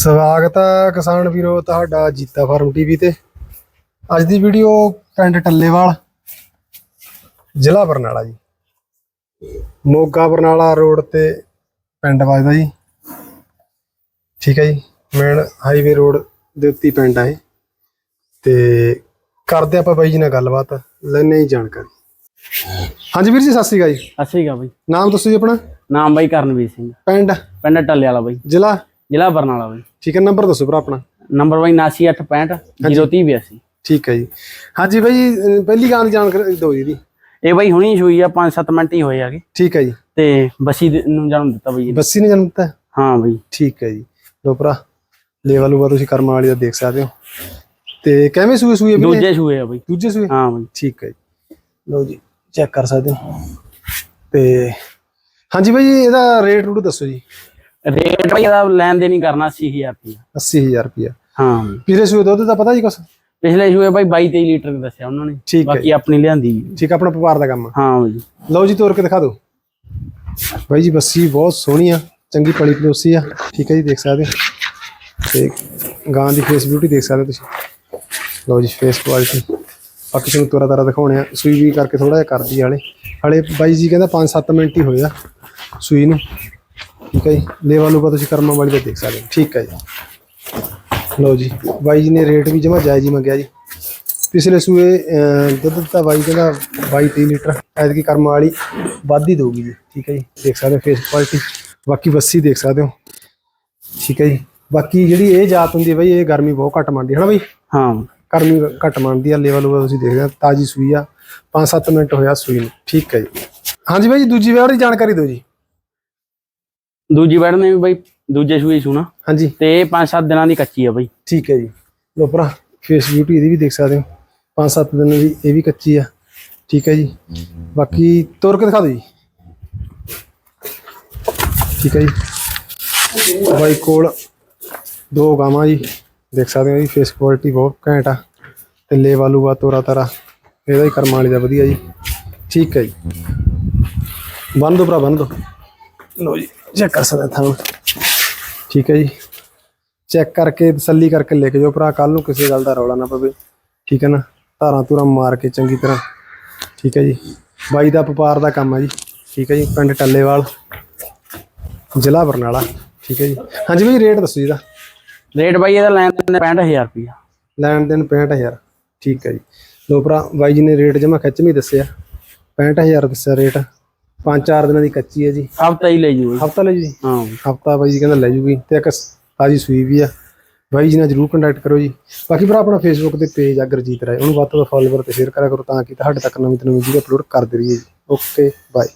ਸਵਾਗਤ ਹੈ ਕਿਸਾਨ ਵੀਰੋ ਤੁਹਾਡਾ ਜੀਤਾ ਫਾਰਮ ਟੀਵੀ ਤੇ। ਅੱਜ ਦੀ ਵੀਡੀਓ ਪਿੰਡ ਟੱਲੇਵਾਲ ਜ਼ਿਲ੍ਹਾ ਬਰਨਾਲਾ ਜੀ। ਮੋਗਾ ਬਰਨਾਲਾ ਰੋਡ ਤੇ ਪਿੰਡ ਵੱਜਦਾ ਜੀ। ਠੀਕ ਹੈ ਜੀ ਮੇਨ ਹਾਈਵੇ ਰੋਡ ਦੇ ਉੱਤੇ ਪਿੰਡ ਆ ਇਹ। ਤੇ ਕਰਦੇ ਆਪਾਂ ਬਾਈ ਜੀ ਨਾਲ ਗੱਲਬਾਤ ਲੈਣੇ ਹੀ ਜਾਣਕਾਰੀ। ਹਾਂਜੀ ਵੀਰ ਜੀ ਸਤਿ ਸ਼੍ਰੀ ਅਕਾਲ ਜੀ। ਅੱਛੀ ਗਾ ਬਈ। ਨਾਮ ਦੱਸੋ ਜੀ ਆਪਣਾ। ਨਾਮ ਬਾਈ ਕਰਨਵੀਰ ਸਿੰਘ। ਪਿੰਡ? ਪਿੰਡ ਟੱਲੇ ਵਾਲਾ ਬਾਈ। ਜ਼ਿਲ੍ਹਾ? ਜ਼ਿਲ੍ਹਾ ਬਰਨਾਲਾ ਬਾਈ। ਠੀਕ ਹੈ ਨੰਬਰ ਦੱਸੋ ਭਰਾ ਆਪਣਾ। ਨੰਬਰ ਬਾਈ 96865 03082 ਠੀਕ ਹੈ ਜੀ। ਹਾਂਜੀ ਬਾਈ ਅਹ ਪਹਿਲੀ ਗਾਂ ਦੀ ਜਾਣਕਾਰੀ ਦਿਓ ਜੀ ਇਹਦੀ। ਇਹ ਬਾਈ ਹੁਣੀ ਹੋਈ ਆ 5-7 ਮਿੰਟ ਹੀ ਹੋਏ ਆਗੇ ਠੀਕ ਹੈ ਜੀ। ਤੇ ਬੱਸੀ ਦੇ- ਨੂੰ ਜਨਮ ਦਿੱਤਾ ਬਾਈ ਇਹਨੇ। ਬੱਸੀ ਨੇ ਜਨਮ ਦਿੱਤਾ? ਹੈ? ਹਾਂ ਬਾਈ। ਠੀਕ ਹੈ ਜੀ। ਲੋ ਭਰਾ ਲੇਵਲ ਉਵਾ ਤੁਸੀਂ ਕਰਮ ਵਾਲੀ ਦਾ ਦੇਖ ਸਕਦੇ ਹੋ। ਤੇ ਕਿਵੇਂ ਸੂਏ ਸੂਏ ਵੀ ਨੇ? ਦੂਜੇ ਸੂਏ ਆ ਬਾਈ। ਦੂਜੇ ਸੂਏ? ਹਾਂ ਬਾਈ। ਠੀਕ ਹੈ ਜੀ। ਲਓ ਜੀ ਚੈੱਕ ਕਰ ਸਕਦੇ ਹੋ। ਤੇ ਹਾਂਜੀ ਬਾਈ ਇਹਦਾ ਰੇਟ ਰੂਟ ਦੱਸੋ ਜੀ। ਰੇਟ ਬਾਈ ਇਹਦਾ ਲੈਣ ਦੇ ਨਹੀਂ ਕਰਨਾ 80000 ਰੁਪਏ 80000 ਰੁਪਇਆ ਹਾਂ। ਪਿਛਲੇ ਸੂਏ ਦੁੱਧ ਦਾ ਪਤਾ ਜੀ ਕੁਛ? ਪਿਛਲੇ ਸੂਏ ਬਾਈ 22-23 ਲੀਟਰ ਦੱਸਿਆ ਉਹਨਾਂ ਨੇ। ਬਾਕੀ ਆਪਣੀ ਲਿਆਂਦੀ। ਠੀਕ ਆਪਣਾ ਵਪਾਰ ਦਾ ਕੰਮ ਹਾਂ ਬਾਈ ਲਓ ਜੀ ਤੋਰ ਕੇ ਦਿਖਾ ਦਿਓ। ਬਾਈ ਜੀ ਬੱਸੀ ਬਹੁਤ ਸੋਹਣੀ ਆ ਚੰਗੀ ਪਲੀ ਪਲੋਸੀ ਆ। ਠੀਕ ਹੈ ਜੀ ਦੇਖ ਸਕਦੇ ਤੇ ਗਾਂ ਦੀ ਫੇਸ ਬਿਊਟੀ ਦੇਖ ਸਕਦੇ ਤੁਸੀਂ। ਲਓ ਜੀ ਫੇਸ ਕੁਆਲਿਟੀ ਬਾਕੀ ਤੁਹਾਨੂੰ ਤੋਰਾ ਤਾਰਾ ਦਿਖਾਉਣੇ ਆ। ਸੂਈ ਵੀ ਕਰਕੇ ਥੋੜਾ ਜਿਹਾ ਕਰਦੀ ਹਲੇ। ਹਲੇ ਬਾਈ ਜੀ ਕਹਿੰਦਾ 5-7 ਮਿੰਟ ਹੀ ਹੋਏ ਆ ਸੂਈ ਨੂੰ। ਠੀਕ ਹੈ ਜੀ? ਲੇਵਲ ਨੂੰ ਤੁਸੀਂ ਕਰਮਾਂ ਵਾਲੀ ਦਾ ਦੇਖ ਸਕਦੇ ਹੋ। ਠੀਕ ਹੈ ਜੀ। ਲਓ ਜੀ ਬਾਈ ਜੀ ਨੇ ਰੇਟ ਵੀ ਜਮਾ ਜਾਇਜ਼ ਹੀ ਮੰਗਿਆ ਜੀ। ਪਿਛਲੇ ਸੂਏ ਦੁੱਧ ਦਿੱਤਾ ਬਾਈ ਕਹਿੰਦਾ 22 30 ਲੀਟਰ। ਐਤਕੀ ਕਰਮ ਵਾਲੀ ਵੱਧ ਹੀ ਦਊਗੀ ਜੀ। ਠੀਕ ਹੈ ਜੀ ਦੇਖ ਸਕਦੇ ਹੋ ਫੇਸ ਕੁਆਲਿਟੀ ਬਾਕੀ ਬੱਸੀ ਦੇਖ ਸਕਦੇ ਹੋ। ਠੀਕ ਹੈ ਜੀ। ਬਾਕੀ ਜਿਹੜੀ ਇਹ ਜਾਤ ਹੁੰਦੀ ਹੈ ਬਾਈ ਇਹ ਗਰਮੀ ਬਹੁਤ ਘੱਟ ਮੰਨਦੀ ਹੈ ਨਾ ਬਾਈ? ਹਾਂ। ਗਰਮੀ ਘੱਟ ਮੰਨਦੀ ਆ ਲੈਵਲ ਉਹ ਤੁਸੀਂ ਦੇਖਦੇ ਆ ਤਾਜੀ ਸੂਈ ਆ। 5-7 ਮਿੰਟ ਹੋਇਆ ਸੂਈ ਨੂੰ। ਠੀਕ ਹੈ ਜੀ। ਹਾਂਜੀ ਬਾਈ ਜੀ ਦੂਜੀ ਵਾਰ ਦੀ ਜਾਣਕਾਰੀ ਦਿਓ ਜੀ। ਦੂਜੀ ਬੈਡ ਨੇ ਵੀ ਬਾਈ ਦੂਜੇ ਸੂਏ ਸੁਣਾ। ਹਾਂਜੀ। ਤੇ ਇਹ 5-7 ਦਿਨਾਂ ਦੀ ਕੱਚੀ ਆ ਬਾਈ। ਠੀਕ ਹੈ ਜੀ। ਲੋ ਭਰਾ ਫੇਸ ਬਿਊਟੀ ਇਹਦੀ ਵੀ ਦੇਖ ਸਕਦੇ ਹੋ। 5-7 ਦਿਨ ਦੀ ਇਹ ਵੀ ਕੱਚੀ ਆ। ਠੀਕ ਹੈ ਜੀ। ਬਾਕੀ ਤੋਰ ਕੇ ਦਿਖਾ ਦਿਓ ਜੀ। ਠੀਕ ਹੈ ਜੀ। ਬਾਈ ਕੋਲ ਦੋ ਗਾਵਾਂ ਜੀ। ਦੇਖ ਸਕਦੇ ਹੋ ਜੀ ਫੇਸ ਕੁਆਲਿਟੀ ਬਹੁਤ ਘੈਂਟ ਆ। ਤੇ ਲੇ ਵਾਲੂ ਵਾ ਤੋਰਾ ਤਾਰਾ ਇਹਦਾ ਹੀ ਕਰਮ ਵਾਲੀ ਦਾ ਵਧੀਆ ਜੀ। ਠੀਕ ਹੈ ਜੀ। ਬੰਨ ਦੋ ਭਰਾ ਬੰਨ ਦੋ। ਲੋ ਜੀ। ਚੈੱਕ ਕਰ ਸਕਦੇ ਥਾਂ ਠੀਕ ਹੈ ਜੀ। ਚੈੱਕ ਕਰਕੇ ਤਸੱਲੀ ਕਰਕੇ ਲੈ ਕੇ ਜਾਓ ਭਰਾ ਕੱਲ ਨੂੰ ਕਿਸੇ ਗੱਲ ਦਾ ਰੌਲਾ ਨਾ ਪਵੇ। ਠੀਕ ਹੈ ਨਾ? ਧਾਰਾਂ ਧੂਰਾਂ ਮਾਰ ਕੇ ਚੰਗੀ ਤਰ੍ਹਾਂ। ਠੀਕ ਹੈ ਜੀ। ਬਾਈ ਦਾ ਵਪਾਰ ਦਾ ਕੰਮ ਹੈ ਜੀ। ਠੀਕ ਹੈ ਜੀ। ਪਿੰਡ ਟੱਲੇਵਾਲ ਜ਼ਿਲ੍ਹਾ ਬਰਨਾਲਾ। ਠੀਕ ਹੈ ਜੀ। ਹਾਂਜੀ ਬਾਈ ਰੇਟ ਦੱਸੋ ਜੀ ਇਹਦਾ। ਰੇਟ ਬਾਈ ਇਹਦਾ ਲੈਣ ਦੇ 65000 ਰੁਪਏ ਲੈਣ ਦੇਣ 65000 ਠੀਕ ਹੈ ਜੀ। ਲੋ ਭਰਾ ਬਾਈ ਜੀ ਨੇ ਰੇਟ ਜਮਾ ਖਿੱਚਵੀਂ ਦੱਸਿਆ। 65000 ਦੱਸਿਆ ਰੇਟ। ਪੰਜ ਚਾਰ ਦਿਨਾਂ ਦੀ ਕੱਚੀ ਹੈ ਜੀ। ਹਫਤਾ ਹੀ ਲੈ ਜੂ। ਹਫਤਾ ਲੈ ਜੂ ਜੀ? ਹਾਂ। ਹਫਤਾ ਬਾਈ ਜੀ ਕਹਿੰਦਾ ਲੈ ਜੂਗੀ ਤੇ ਇੱਕ ਤਾਜੀ ਸੂਈ ਵੀ ਆ। ਬਾਈ ਜੀ ਨਾਲ ਜਰੂਰ ਕੰਟੈਕਟ ਕਰੋ ਜੀ। ਬਾਕੀ ਭਰਾ ਆਪਣਾ ਫੇਸਬੁੱਕ ਤੇ ਪੇਜ ਆ ਗੁਰਜੀਤ ਰਾਏ। ਉਹਨੂੰ ਵੱਧ ਤੋਂ ਵੱਧ ਫੋਲੋਵਰ ਤੇ ਸ਼ੇਅਰ ਕਰਿਆ ਕਰੋ ਤਾਂ ਕਿ ਤੁਹਾਡੇ ਤੱਕ ਨਵੀਂ ਤੋਂ ਨਵੀਂ ਵੀਡੀਓ ਅਪਲੋਡ ਕਰਦੇ ਰਹੀਏ ਜੀ। Okay bye